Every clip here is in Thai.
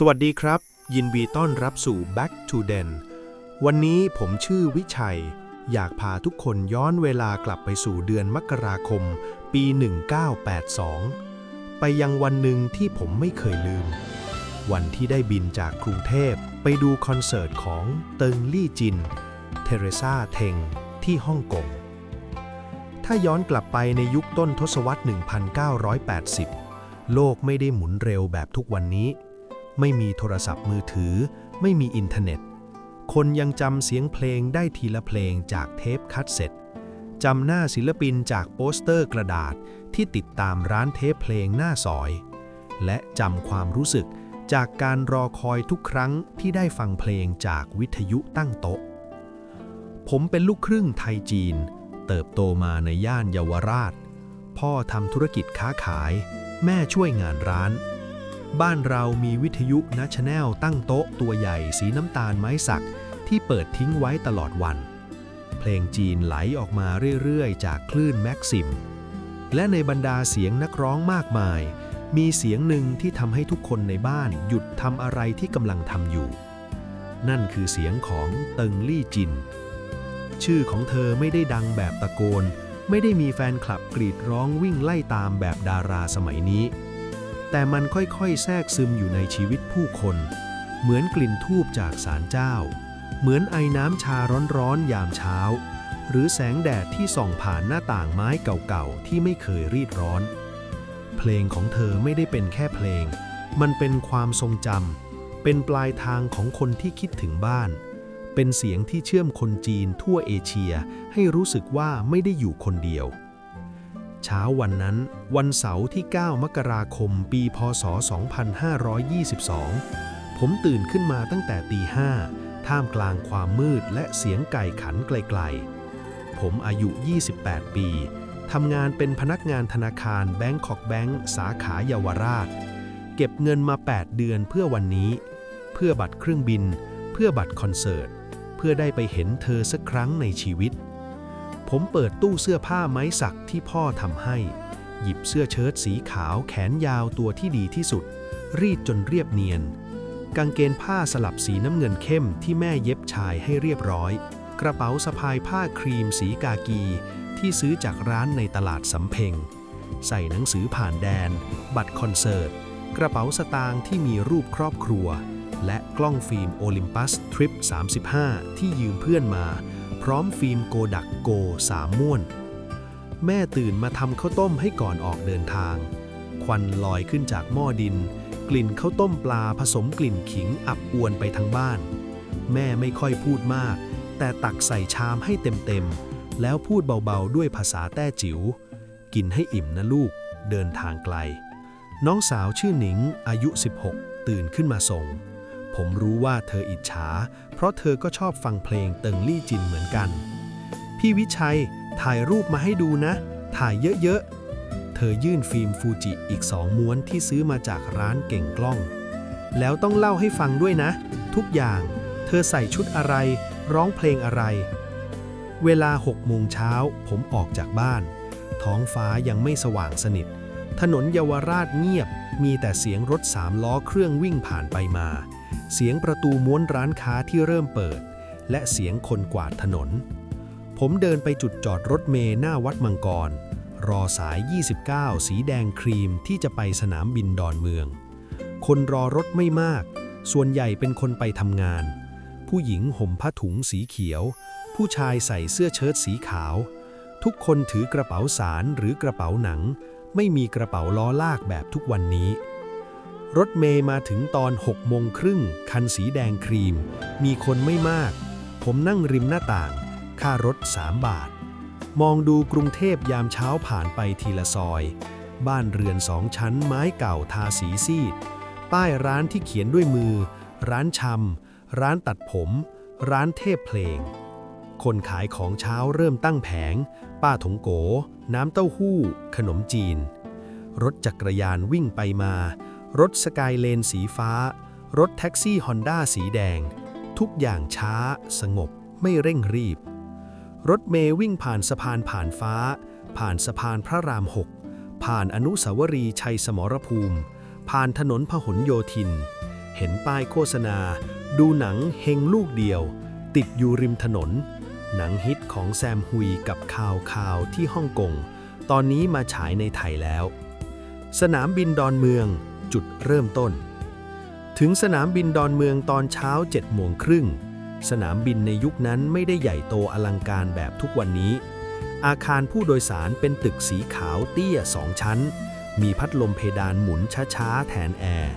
สวัสดีครับ ยินดีต้อนรับสู่ Back to Den วันนี้ผมชื่อวิชัย อยากพาทุกคนย้อนเวลากลับไปสู่เดือนมกราคม ปี 1982 ไปยังวันหนึ่งที่ผมไม่เคยลืม วันที่ได้บินจากกรุงเทพไปดูคอนเสิร์ตของเติงลี่จิน เทเรซาเทง ที่ฮ่องกง ถ้าย้อนกลับไปในยุคต้นทศวรรษ 1980 โลกไม่ได้หมุนเร็วแบบทุกวันนี้ ไม่มีโทรศัพท์มือถือ ไม่มีอินเทอร์เน็ต คนยังจำเสียงเพลงได้ทีละเพลงจากเทปคัดเซ็ตจำหน้าศิลปินจากโปสเตอร์กระดาษที่ติดตามร้านเทปเพลงหน้าซอย และจำความรู้สึกจากการรอคอยทุกครั้งที่ได้ฟังเพลงจากวิทยุตั้งโต๊ะ ผมเป็นลูกครึ่งไทยจีน เติบโตมาในย่านเยาวราช พ่อทำธุรกิจค้าขาย แม่ช่วยงานร้าน บ้านเรามีวิทยุนัชแนลตั้งโต๊ะตัวใหญ่สีน้ำตาลไม้สักที่เปิดทิ้งไว้ตลอดวัน เพลงจีนไหลออกมาเรื่อยๆ จากคลื่นแม็กซิม และในบรรดาเสียงนักร้องมากมาย มีเสียงหนึ่งที่ทำให้ทุกคนในบ้านหยุดทำอะไรที่กำลังทำอยู่ นั่นคือเสียงของเติงลี่จิน ชื่อของเธอไม่ได้ดังแบบตะโกน ไม่ได้มีแฟนคลับกรีดร้องวิ่งไล่ตามแบบดาราสมัยนี้ แต่มันค่อยๆ แทรกซึมอยู่ในชีวิตผู้คน เหมือนกลิ่นทูบจากศาลเจ้า เหมือนไอน้ำชาร้อนๆยามเช้า หรือแสงแดดที่ส่องผ่านหน้าต่างไม้เก่าๆ ที่ไม่เคยรีดร้อน เพลงของเธอไม่ได้เป็นแค่เพลง มันเป็นความทรงจำเป็นปลายทางของคนที่คิดถึงบ้าน เป็นเสียงที่เชื่อมคนจีนทั่วเอเชียให้รู้สึกว่าไม่ได้อยู่คนเดียว เช้าวันนั้น วันเสาร์ที่ 9 มกราคม ปี พศ 2522 ผมตื่นขึ้นมาตั้งแต่ตีห้าท่ามกลางความมืดและเสียงไก่ขันไกลๆ ผมอายุ 28 ปี ทำงานเป็นพนักงานธนาคารแบงก์คอกแบงก์สาขาเยาวราช เก็บเงินมา 8 เดือนเพื่อวันนี้ เพื่อบัตรเครื่องบิน เพื่อบัตรคอนเสิร์ต เพื่อได้ไปเห็นเธอสักครั้งในชีวิต ผมเปิดตู้เสื้อผ้าไม้สักที่พ่อทำให้ หยิบเสื้อเชิ้ตสีขาวแขนยาวตัวที่ดีที่สุด รีดจนเรียบเนียน กางเกงผ้าสลับสีน้ำเงินเข้มที่แม่เย็บชายให้เรียบร้อย กระเป๋าสะพายผ้าครีมสีกากี ที่ซื้อจากร้านในตลาดสำเพ็ง ใส่หนังสือผ่านแดน บัตรคอนเสิร์ต กระเป๋าสตางค์ที่มีรูปครอบครัว และกล้องฟิล์มโอลิมปัสทริป35 ที่ยืมเพื่อนมา ร้อมฟิล์มโกดักโกสามม่วน แม่ตื่นมาทำข้าวต้มให้ก่อนออกเดินทาง ควันลอยขึ้นจากหม้อดิน กลิ่นข้าวต้มปลาผสมกลิ่นขิงอับอวนไปทั้งบ้าน แม่ไม่ค่อยพูดมาก แต่ตักใส่ชามให้เต็มๆ แล้วพูดเบาๆ ด้วยภาษาแต้จิ๋ว กินให้อิ่มนะลูก เดินทางไกล น้องสาวชื่อหนิงอายุ 16 ตื่นขึ้นมาส่ง ผมรู้ว่าเธออิจฉา เพราะเธอก็ชอบฟังเพลงเติงลี่จินเหมือนกัน พี่วิชัยถ่ายรูปมาให้ดูนะ ถ่ายเยอะๆ เธอยื่นฟิล์มฟูจิอีกสองม้วนที่ซื้อมาจากร้านเก่งกล้อง แล้วต้องเล่าให้ฟังด้วยนะ ทุกอย่าง เธอใส่ชุดอะไร ร้องเพลงอะไร เวลา6โมงเช้าผมออกจากบ้าน ท้องฟ้ายังไม่สว่างสนิท ถนนเยาวราชเงียบ มีแต่เสียงรถสามล้อเครื่องวิ่งผ่านไปมา เสียงประตูม้วนร้านค้าที่เริ่มเปิด และเสียงคนกวาดถนน ผมเดินไปจุดจอดรถเมล์หน้าวัดมังกร รอสาย 29 สีแดงครีมที่จะไปสนามบินดอนเมือง คนรอรถไม่มาก ส่วนใหญ่เป็นคนไปทำงาน ผู้หญิงห่มผ้าถุงสีเขียว ผู้ชายใส่เสื้อเชิ้ตสีขาว ทุกคนถือกระเป๋าสารหรือกระเป๋าหนัง ไม่มีกระเป๋าล้อลากแบบทุกวันนี้ รถเมย์มาถึงตอน6โมงครึ่งคันสีแดงครีม มีคนไม่มาก ผมนั่งริมหน้าต่าง ค่ารถ 3 บาท มองดูกรุงเทพยามเช้าผ่านไปทีละซอย บ้านเรือนสองชั้นไม้เก่าทาสีซีด ป้ายร้านที่เขียนด้วยมือ ร้านชำ ร้านตัดผม ร้านเทพเพลง คนขายของเช้าเริ่มตั้งแผง ป้าถงโก น้ำเต้าหู้ ขนมจีน รถจักรยานวิ่งไปมา รถสกายเลนสีฟ้า รถแท็กซี่ฮอนด้าสีแดง ทุกอย่างช้า สงบ ไม่เร่งรีบ รถเมย์วิ่งผ่านสะพานผ่านฟ้า ผ่านสะพานพระรามหกผ่านอนุสาวรีย์ชัยสมรภูมิ ผ่านถนนพหลโยธิน เห็นป้ายโฆษณา ดูหนังเฮงลูกเดียว ติดอยู่ริมถนน หนังฮิตของแซมฮุยกับข่าวข่าวที่ฮ่องกง ตอนนี้มาฉายในไทยแล้ว สนามบินดอนเมือง จุดเริ่มต้น ถึงสนามบินดอนเมืองตอนเช้า7โมงครึ่ง สนามบินในยุคนั้นไม่ได้ใหญ่โตอลังการแบบทุกวันนี้ อาคารผู้โดยสารเป็นตึกสีขาวเตี้ยสองชั้น มีพัดลมเพดานหมุนช้าๆ แทนแอร์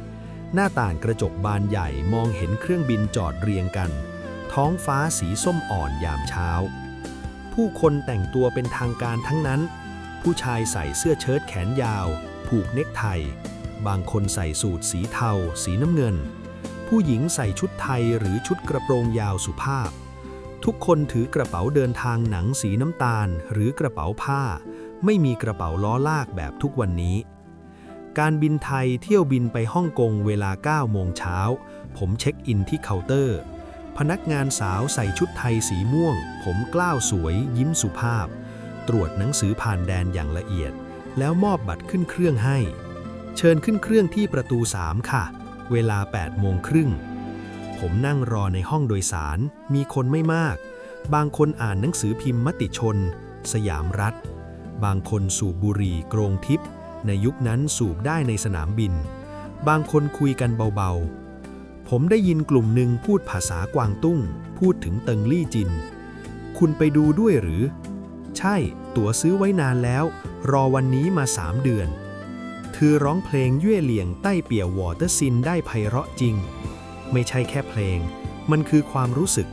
หน้าต่างกระจกบานใหญ่มองเห็นเครื่องบินจอดเรียงกัน ท้องฟ้าสีส้มอ่อนยามเช้า ผู้คนแต่งตัวเป็นทางการทั้งนั้น ผู้ชายใส่เสื้อเชิ้ตแขนยาว ผูกเนคไท บางคนใส่สูทสีเทา สีน้ำเงิน ผู้หญิงใส่ชุดไทยหรือชุดกระโปรงยาวสุภาพ ทุกคนถือกระเป๋าเดินทางหนังสีน้ำตาล หรือกระเป๋าผ้า ไม่มีกระเป๋าล้อลากแบบทุกวันนี้ การบินไทยเที่ยวบินไปฮ่องกงเวลา 9 โมงเช้า ผมเช็คอินที่เคาน์เตอร์ พนักงานสาวใส่ชุดไทยสีม่วง ผมกล้าวสวย ยิ้มสุภาพ ตรวจหนังสือผ่านแดนอย่างละเอียด แล้วมอบบัตรขึ้นเครื่องให้ เชิญขึ้นเครื่องที่ประตู 3 ค่ะ เวลา 8 โมงครึ่ง ผมนั่งรอในห้องโดยสาร มีคนไม่มาก บางคนอ่านหนังสือพิมพ์มติชน สยามรัฐ บางคนสูบบุหรี่โกรงทิพย์ในยุคนั้นสูบได้ในสนามบิน บางคนคุยกันเบาๆ ผมได้ยินกลุ่มหนึ่งพูดภาษากวางตุ้ง พูดถึงเติงลี่จิน คุณไปดูด้วยหรือ ใช่ ตั๋วซื้อไว้นานแล้ว รอวันนี้มาสามเดือน เธอร้องเพลงเย่เหลียงใต้เปี่ยววอเตอร์ซินได้ไพเราะจริง ไม่ใช่แค่เพลง มันคือความรู้สึก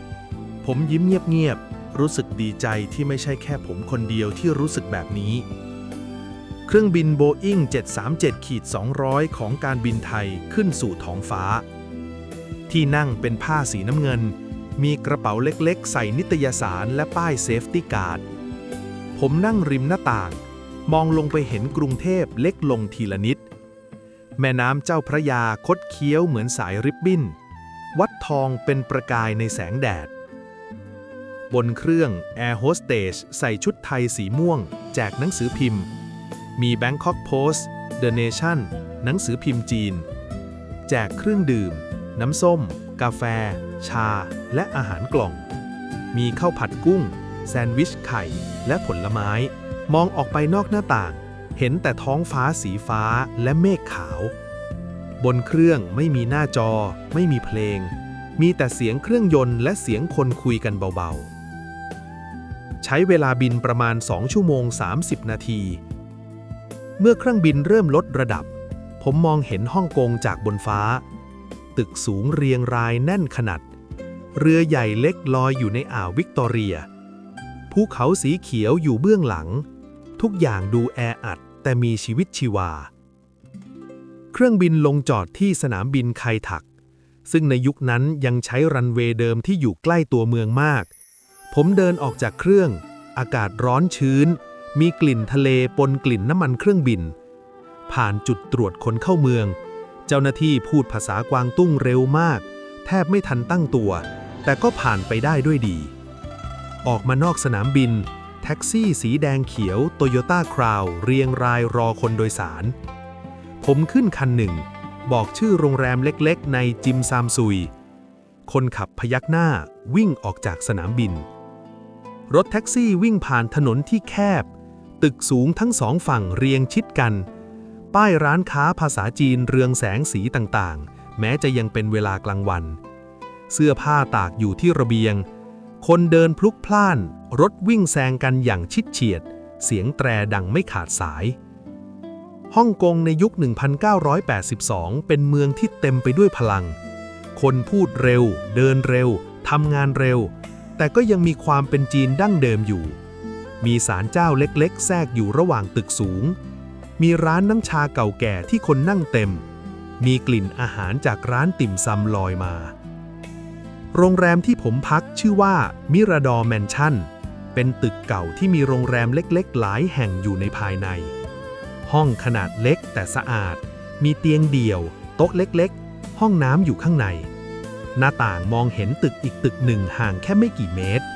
ผมยิ้มเงียบๆ รู้สึกดีใจที่ไม่ใช่แค่ผมคนเดียวที่รู้สึกแบบนี้ เครื่องบินโบอิ้ง737-200 ของการบินไทยขึ้นสู่ท้องฟ้า ที่นั่งเป็นผ้าสีน้ำเงิน มีกระเป๋าเล็กๆ ใส่นิตยสารและป้ายเซฟตี้การ์ดผมนั่งริมหน้าต่าง มองลงไปเห็นกรุงเทพเล็กลงทีละนิด แม่น้ำเจ้าพระยาคดเคี้ยวเหมือนสายริบบิ้น วัดทองเป็นประกายในแสงแดด บนเครื่องแอร์โฮสเตสใส่ชุดไทยสีม่วง แจกหนังสือพิมพ์ มี Bangkok Post The Nation หนังสือพิมพ์จีน แจกเครื่องดื่ม น้ำส้ม กาแฟ ชา และอาหารกล่อง มีข้าวผัดกุ้ง แซนด์วิชไข่ และผลไม้ มองออกไปนอกหน้าต่าง เห็นแต่ท้องฟ้าสีฟ้าและเมฆขาว บนเครื่องไม่มีหน้าจอ ไม่มีเพลง มีแต่เสียงเครื่องยนต์และเสียงคนคุยกันเบาๆ ใช้เวลาบินประมาณ 2 ชั่วโมง 30 นาที เมื่อเครื่องบินเริ่มลดระดับ ผมมองเห็นฮ่องกงจากบนฟ้า ตึกสูงเรียงรายแน่นขนาดเรือใหญ่เล็กลอยอยู่ในอ่าววิกตอเรีย ภูเขาสีเขียวอยู่เบื้องหลัง ทุกอย่างดูแออัด แต่มีชีวิตชีวา เครื่องบินลงจอดที่สนามบินไคถัก ซึ่งในยุคนั้นยังใช้รันเวย์เดิมที่อยู่ใกล้ตัวเมืองมาก ผมเดินออกจากเครื่อง อากาศร้อนชื้น มีกลิ่นทะเลปนกลิ่นน้ำมันเครื่องบิน ผ่านจุดตรวจคนเข้าเมือง เจ้าหน้าที่พูดภาษากวางตุ้งเร็วมาก แทบไม่ทันตั้งตัว แต่ก็ผ่านไปได้ด้วยดี ออกมานอกสนามบิน ท็กซี่สีแดงเขียวโตโยต้าคราวเรียงรายรอคนโดยสาร ผมขึ้นคันหนึ่ง บอกชื่อโรงแรมเล็กๆ ในจิมซามซุย คนขับพยักหน้าวิ่งออกจากสนามบิน รถแท็กซี่วิ่งผ่านถนนที่แคบ ตึกสูงทั้งสองฝั่งเรียงชิดกัน ป้ายร้านค้าภาษาจีนเรืองแสงสีต่างๆ แม้จะยังเป็นเวลากลางวัน เสื้อผ้าตากอยู่ที่ระเบียง คนเดินพลุกพล่าน รถวิ่งแซงกันอย่างชิดเฉียด เสียงแตรดังไม่ขาดสาย ฮ่องกงในยุค 1982 เป็นเมืองที่เต็มไปด้วยพลัง คนพูดเร็ว เดินเร็ว ทำงานเร็ว แต่ก็ยังมีความเป็นจีนดั้งเดิมอยู่ มีศาลเจ้าเล็กๆ แทรกอยู่ระหว่างตึกสูง มีร้านน้ำชาเก่าแก่ที่คนนั่งเต็ม มีกลิ่นอาหารจากร้านติ่มซำลอยมา โรงแรมที่ผมพักชื่อว่ามิราดอร์แมนชั่น เป็นตึกเก่าที่มีโรงแรมเล็กๆ หลายแห่งอยู่ในภายใน ห้องขนาดเล็กแต่สะอาด มีเตียงเดี่ยว โต๊ะเล็กๆ ห้องน้ำอยู่ข้างใน หน้าต่างมองเห็นตึกอีกตึกหนึ่งห่างแค่ไม่กี่เมตร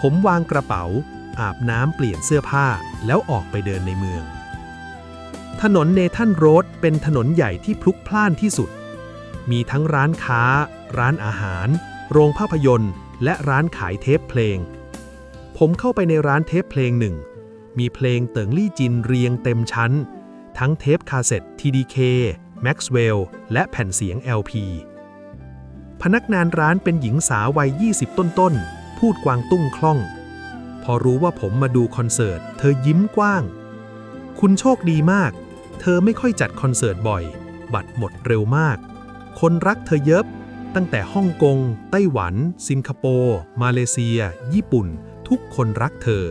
ผมวางกระเป๋า อาบน้ำเปลี่ยนเสื้อผ้าแล้วออกไปเดินในเมือง ถนนเนทันโรดเป็นถนนใหญ่ที่พลุกพล่านที่สุด มีทั้งร้านค้า ร้านอาหาร โรงภาพยนตร์ และร้านขายเทปเพลง ผมเข้าไปในร้านเทปเพลงหนึ่ง มีเพลงเติงลี่จินเรียงเต็มชั้น ทั้งเทปคาสเซ็ต TDK Maxwell และแผ่นเสียง LP พนักงานร้านเป็นหญิงสาววัย 20 ต้นๆ พูดกวางตุ้งคล่อง พอรู้ว่าผมมาดูคอนเสิร์ต เธอยิ้มกว้าง คุณโชคดีมาก เธอไม่ค่อยจัดคอนเสิร์ตบ่อย บัตรหมดเร็วมาก คนรักเธอเยอะ ตั้งแต่ฮ่องกง ไต้หวัน สิงคโปร์ มาเลเซีย ญี่ปุ่น ทุกคนรักเธอ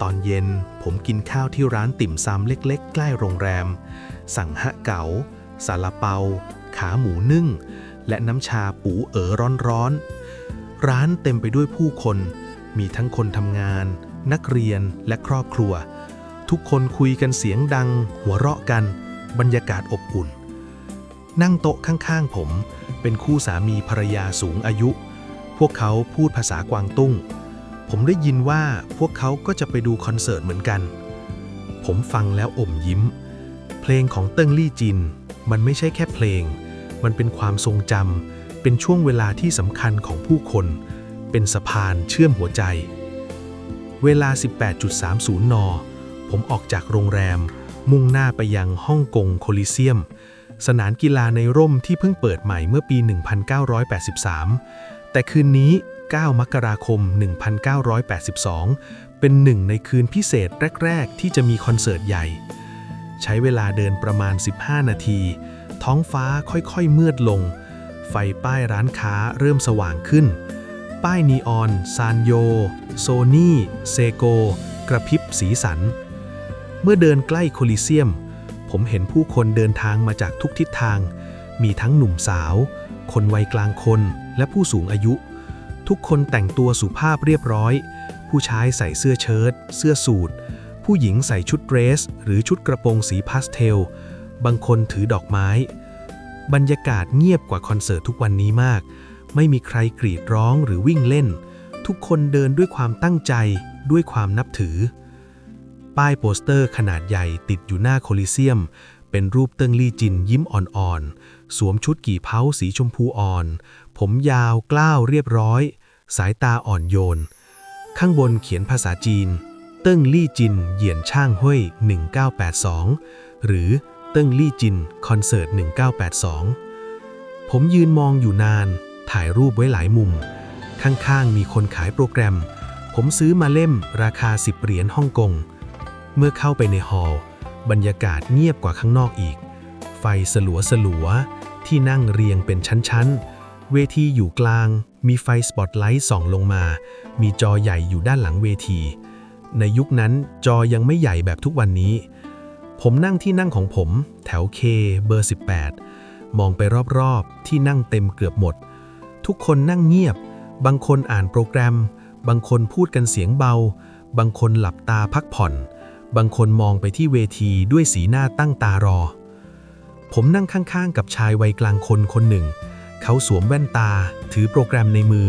ตอนเย็นผมกินข้าวที่ร้านติ่มซำเล็กๆ ใกล้โรงแรม สั่งฮะเก๋าซาลาเปา ขาหมูนึ่ง และน้ำชาปูเอ๋อร้อนๆ ร้านเต็มไปด้วยผู้คน มีทั้งคนทำงาน นักเรียนและครอบครัว ทุกคนคุยกันเสียงดัง หัวเราะกัน บรรยากาศอบอุ่น นั่งโต๊ะข้างๆผม เป็นคู่สามีภรรยาสูงอายุ พวกเขาพูดภาษากวางตุ้ง ผมได้ยินว่าพวกเขาก็จะไปดูคอนเสิร์ตเหมือนกัน ผมฟังแล้วอมยิ้ม เพลงของเติ้งลี่จิน มันไม่ใช่แค่เพลง มันเป็นความทรงจำเป็นช่วงเวลาที่สำคัญของผู้คน เป็นสะพานเชื่อมหัวใจ เวลา 18.30 น ผมออกจากโรงแรม มุ่งหน้าไปยังฮ่องกงโคลิเซียม สนามกีฬาในร่มที่เพิ่งเปิดใหม่เมื่อปี 1983 แต่คืนนี้ 9 มกราคม 1982 เป็นหนึ่งในคืนพิเศษแรก ๆ ที่จะมีคอนเสิร์ตใหญ่ ใช้เวลาเดินประมาณ 15 นาที ท้องฟ้าค่อยๆมืดลง ไฟป้ายร้านค้าเริ่มสว่างขึ้น ป้ายนีออน ซานโย โซนี่ เซโก กระพริบสีสัน เมื่อเดินใกล้โคลิเซียม ผมเห็นผู้คนเดินทางมาจากทุกทิศทาง มีทั้งหนุ่มสาว คนวัยกลางคนและผู้สูงอายุ ทุกคนแต่งตัวสุภาพเรียบร้อย ผู้ชายใส่เสื้อเชิ้ต เสื้อสูท ผู้หญิงใส่ชุดเดรส หรือชุดกระโปรงสีพาสเทล บางคนถือดอกไม้ บรรยากาศเงียบกว่าคอนเสิร์ตทุกวันนี้มาก ไม่มีใครกรีดร้องหรือวิ่งเล่น ทุกคนเดินด้วยความตั้งใจ ด้วยความนับถือ ป้ายโปสเตอร์ขนาดใหญ่ติดอยู่หน้าโคลิเซียม เป็นรูปเติ้งลี่จินยิ้มอ่อนๆ สวมชุดกี่เพ้าสีชมพูอ่อน ผมยาวกล้าวเรียบร้อย สายตาอ่อนโยน ข้างบนเขียนภาษาจีน เติ้งลี่จินเหยียนช่างห้วย 1982 หรือเติ้งลี่จินคอนเสิร์ต 1982 ผมยืนมองอยู่นาน ถ่ายรูปไว้หลายมุม ข้างๆ มีคนขายโปรแกรม ผมซื้อมาเล่มราคา 10 เหรียญฮ่องกง เมื่อเข้าไปในฮอลล์บรรยากาศเงียบกว่าข้างนอกอีก ไฟสลัวสลัวที่นั่งเรียงเป็นชั้นๆ เวทีอยู่กลาง มีไฟสปอตไลท์ส่องลงมา มีจอใหญ่อยู่ด้านหลังเวที ในยุคนั้นจอยังไม่ใหญ่แบบทุกวันนี้ ผมนั่งที่นั่งของผม แถวเคเบอร์ 18 มองไปรอบๆ ที่นั่งเต็มเกือบหมด ทุกคนนั่งเงียบ บางคนอ่านโปรแกรม บางคนพูดกันเสียงเบา บางคนหลับตาพักผ่อน บางคนมองไปที่เวทีด้วยสีหน้าตั้งตารอ ผมนั่งข้างๆ กับชายวัยกลางคนคนหนึ่ง เขาสวมแว่นตา ถือโปรแกรมในมือ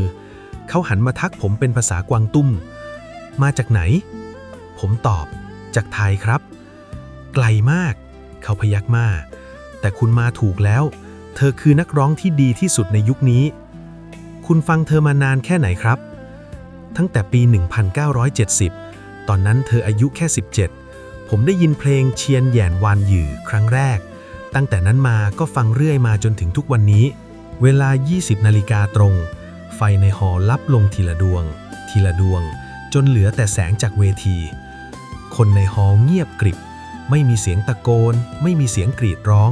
เขาหันมาทักผมเป็นภาษากวางตุ้ม มาจากไหน ผมตอบ จากไทยครับ ไกลมาก เขาพยักหน้าแต่คุณมาถูกแล้ว เธอคือนักร้องที่ดีที่สุดในยุคนี้ คุณฟังเธอมานานแค่ไหนครับ ตั้งแต่ปี 1970 ตอนนั้นเธออายุแค่ 17 ผมได้ยินเพลงเชียนแหยนวานหยื่อครั้งแรก ตั้งแต่นั้นมาก็ฟังเรื่อยมาจนถึงทุกวันนี้ เวลา 20 นาฬิกาตรง ไฟในหอลับลงทีละดวง ทีละดวง จนเหลือแต่แสงจากเวที คนในหอเงียบกริบ ไม่มีเสียงตะโกน ไม่มีเสียงกรีดร้อง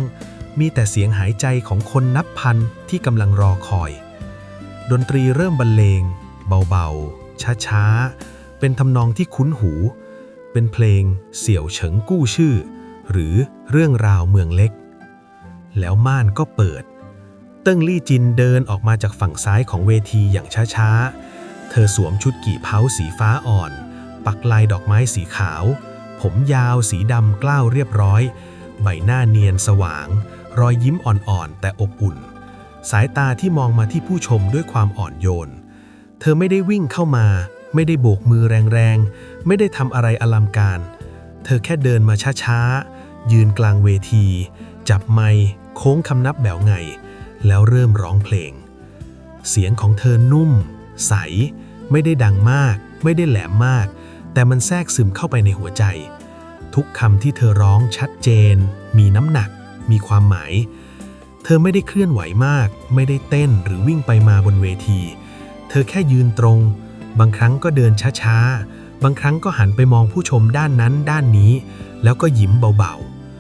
มีแต่เสียงหายใจของคนนับพันที่กำลังรอคอย ดนตรีเริ่มบรรเลง เบาๆ ช้าๆ เป็นทำนองที่คุ้นหู เป็นเพลงเสี่ยวเฉิงกู้ชื่อ หรือเรื่องราวเมืองเล็ก แล้วม่านก็เปิด เติ้งลี่จินเดินออกมาจากฝั่งซ้ายของเวทีอย่างช้าๆ เธอสวมชุดกี่เพาสีฟ้าอ่อน ปักลายดอกไม้สีขาว ผมยาวสีดำกล้าวเรียบร้อย ใบหน้าเนียนสว่าง รอยยิ้มอ่อนๆ แต่อบอุ่น สายตาที่มองมาที่ผู้ชมด้วยความอ่อนโยน เธอไม่ได้วิ่งเข้ามา ไม่ได้โบกมือแรงๆ ไม่ได้ทำอะไรอลังการ เธอแค่เดินมาช้าๆ ยืนกลางเวที จับไมค์โค้งคำนับแบวไง แล้วเริ่มร้องเพลง เสียงของเธอนุ่ม ใส ไม่ได้ดังมาก ไม่ได้แหลมมาก แต่มันแทรกซึมเข้าไปในหัวใจ ทุกคำที่เธอร้องชัดเจน มีน้ำหนัก มีความหมาย เธอไม่ได้เคลื่อนไหวมาก ไม่ได้เต้นหรือวิ่งไปมาบนเวที เธอแค่ยืนตรง บางครั้งก็เดินช้าๆ บางครั้งก็หันไปมองผู้ชมด้านนั้นด้านนี้ แล้วก็ยิ้มเบา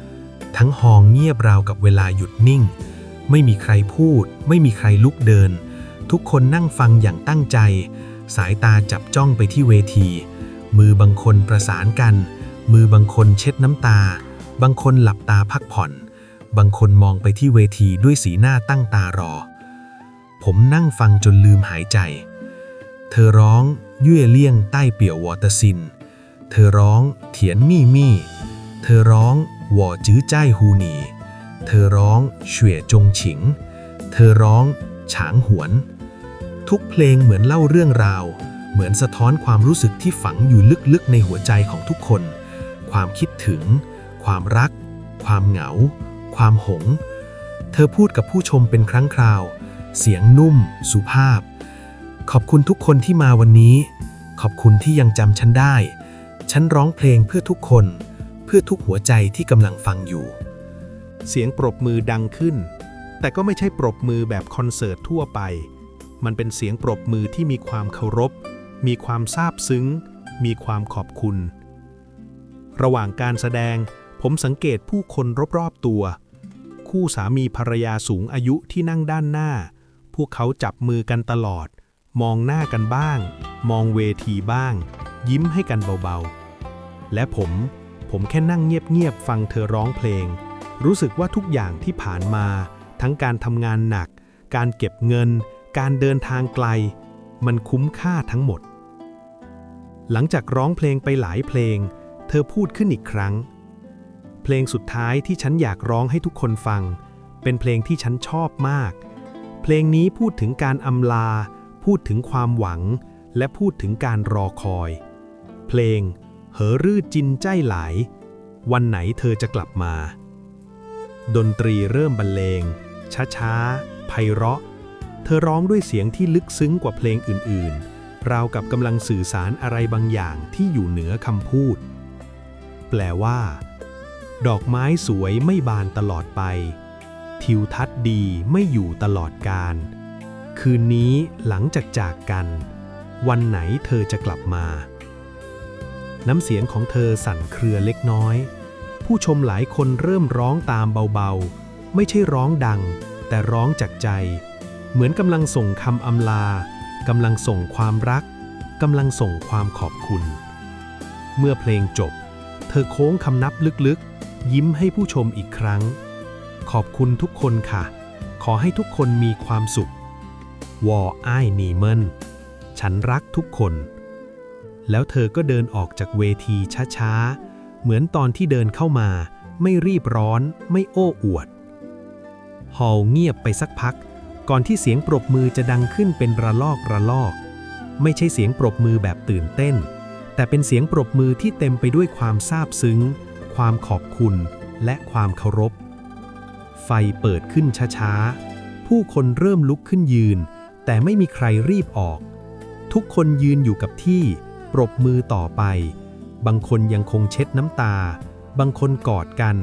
ๆ ทั้งห้องเงียบราวกับเวลาหยุดนิ่ง ไม่มีใครพูด ไม่มีใครลุกเดิน ทุกคนนั่งฟังอย่างตั้งใจ สายตาจับจ้องไปที่เวที มือบางคนประสานกัน มือบางคนเช็ดน้ำตา บางคนหลับตาพักผ่อน บางคนมองไปที่เวทีด้วยสีหน้าตั้งตารอ ผมนั่งฟังจนลืมหายใจ เธอร้องเย่เลี่ยงใต้เปี่ยววอตซิน เธอร้องเถียนมี่มี่ เธอร้องว่อจื้อจ้ายฮูนี เธอร้องเฉวยจงฉิง เธอร้องฉางหวน ทุกเพลงเหมือนเล่าเรื่องราว เหมือนสะท้อนความรู้สึกที่ฝังอยู่ลึกๆในหัวใจของทุกคน ความคิดถึง ความรัก ความเหงา ความหง เธอพูดกับผู้ชมเป็นครั้งคราว เสียงนุ่ม สุภาพ ขอบคุณทุกคนที่มาวันนี้ ขอบคุณที่ยังจำฉันได้ ฉันร้องเพลงเพื่อทุกคน เพื่อทุกหัวใจที่กำลังฟังอยู่ เสียงปรบมือดังขึ้น แต่ก็ไม่ใช่ปรบมือแบบคอนเสิร์ตทั่วไป มันเป็นเสียงปรบมือที่มีความเคารพ มีความซาบซึ้ง มีความขอบคุณ ระหว่างการแสดง ผมสังเกตผู้คนรอบๆตัว คู่สามีภรรยาสูงอายุที่นั่งด้านหน้า พวกเขาจับมือกันตลอด มองหน้ากันบ้าง มองเวทีบ้าง ยิ้มให้กันเบาๆ และผม ผมแค่นั่งเงียบๆ ฟังเธอร้องเพลง รู้สึกว่าทุกอย่างที่ผ่านมา ทั้งการทำงานหนัก การเก็บเงิน การเดินทางไกล มันคุ้มค่าทั้งหมด หลังจากร้องเพลงไปหลายเพลง เธอพูดขึ้นอีกครั้ง เพลงสุดท้ายที่ฉันอยากร้องให้ทุกคนฟัง เป็นเพลงที่ฉันชอบมาก เพลงนี้พูดถึงการอำลา พูดถึงความหวัง และพูดถึงการรอคอย เพลง เหอรื่อจินใจหลาย วันไหนเธอจะกลับมา ดนตรีเริ่มบรรเลง ช้าๆไพเราะ เธอร้องด้วยเสียงที่ลึกซึ้งกว่าเพลงอื่นๆ ราวกับกำลังสื่อสารอะไรบางอย่างที่อยู่เหนือคำพูด แปลว่า ดอกไม้สวยไม่บานตลอดไป ทิวทัศน์ดีไม่อยู่ตลอดกาล คืนนี้หลังจากจากกัน วันไหนเธอจะกลับมา น้ำเสียงของเธอสั่นเครือเล็กน้อย ผู้ชมหลายคนเริ่มร้องตามเบาๆ ไม่ใช่ร้องดัง แต่ร้องจากใจ เหมือนกำลังส่งคำอำลากำลังส่งความรักกำลังส่งความขอบคุณ เมื่อเพลงจบ เธอโค้งคำนับลึกๆ ยิ้มให้ผู้ชมอีกครั้ง ขอบคุณทุกคนค่ะ ขอให้ทุกคนมีความสุข วออ้ายนีเมนฉันรักทุกคน แล้วเธอก็เดินออกจากเวทีช้าๆ เหมือนตอนที่เดินเข้ามา ไม่รีบร้อน ไม่โอ้อวด ฮอลเงียบไปสักพัก ก่อนที่เสียงปรบมือจะดังขึ้นเป็นระลอกระลอก ไม่ใช่เสียงปรบมือแบบตื่นเต้น แต่เป็นเสียงปรบมือที่เต็มไปด้วยความซาบซึ้ง ความขอบคุณ และความเคารพ ไฟเปิดขึ้นช้าๆ ผู้คนเริ่มลุกขึ้นยืน แต่ไม่มีใครรีบออก ทุกคนยืนอยู่กับที่ปรบมือต่อไป บางคนยังคงเช็ดน้ำตา บางคนกอดกัน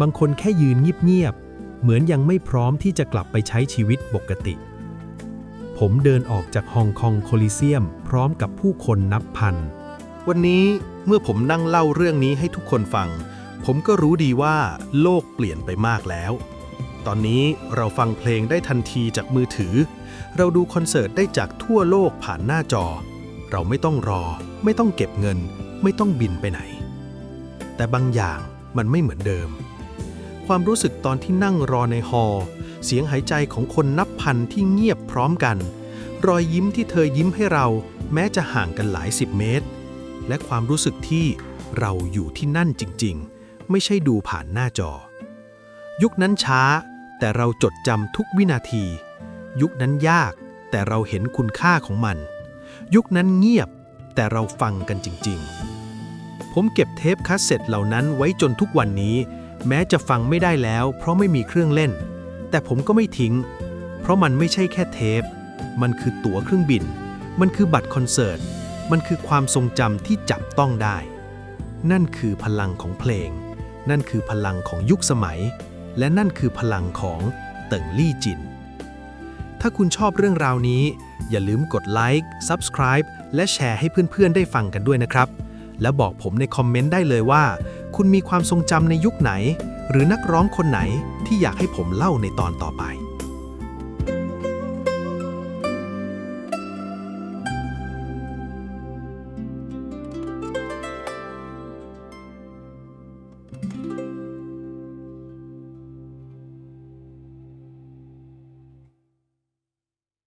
บางคนแค่ยืนเงียบๆ เหมือนยังไม่พร้อมที่จะกลับไปใช้ชีวิตปกติ ผมเดินออกจากฮองกงโคลิเซียม พร้อมกับผู้คนนับพัน วันนี้เมื่อผมนั่งเล่าเรื่องนี้ให้ทุกคนฟัง ผมก็รู้ดีว่าโลกเปลี่ยนไปมากแล้ว ตอนนี้เราฟังเพลงได้ทันทีจากมือถือ เราดูคอนเสิร์ตได้จากทั่วโลกผ่านหน้าจอ เราไม่ต้องรอ ไม่ต้องเก็บเงิน ไม่ต้องบินไปไหน แต่บางอย่างมันไม่เหมือนเดิม ความรู้สึกตอนที่นั่งรอในฮอลล์เสียงหายใจของคนนับพันที่เงียบพร้อมกัน รอยยิ้มที่เธอยิ้มให้เรา แม้จะห่างกันหลายสิบเมตร และความรู้สึกที่เราอยู่ที่นั่นจริง ๆ ไม่ใช่ดูผ่านหน้าจอ ยุคนั้นช้าแต่เราจดจำทุกวินาที ยุคนั้นยาก แต่เราเห็นคุณค่าของมัน ยุคนั้นเงียบ แต่เราฟังกันจริง ๆ ผมเก็บเทปคาสเซ็ตเหล่านั้นไว้จนทุกวันนี้ แม้จะฟังไม่ได้แล้ว เพราะไม่มีเครื่องเล่น แต่ผมก็ไม่ทิ้ง เพราะมันไม่ใช่แค่เทป มันคือตั๋วเครื่องบิน มันคือบัตรคอนเสิร์ต มันคือความทรงจำที่จับต้องได้ นั่นคือพลังของเพลง นั่นคือพลังของยุคสมัย และนั่นคือพลังของเติ่งลี่จิน ถ้าคุณชอบเรื่องราวนี้ อย่าลืมกดไลค์ Subscribe และแชร์ให้เพื่อนๆ ได้ฟังกันด้วยนะครับ และบอกผมในคอมเมนต์ได้เลยว่า คุณมีความทรงจำในยุคไหน หรือนักร้องคนไหนที่อยากให้ผมเล่าในตอนต่อไป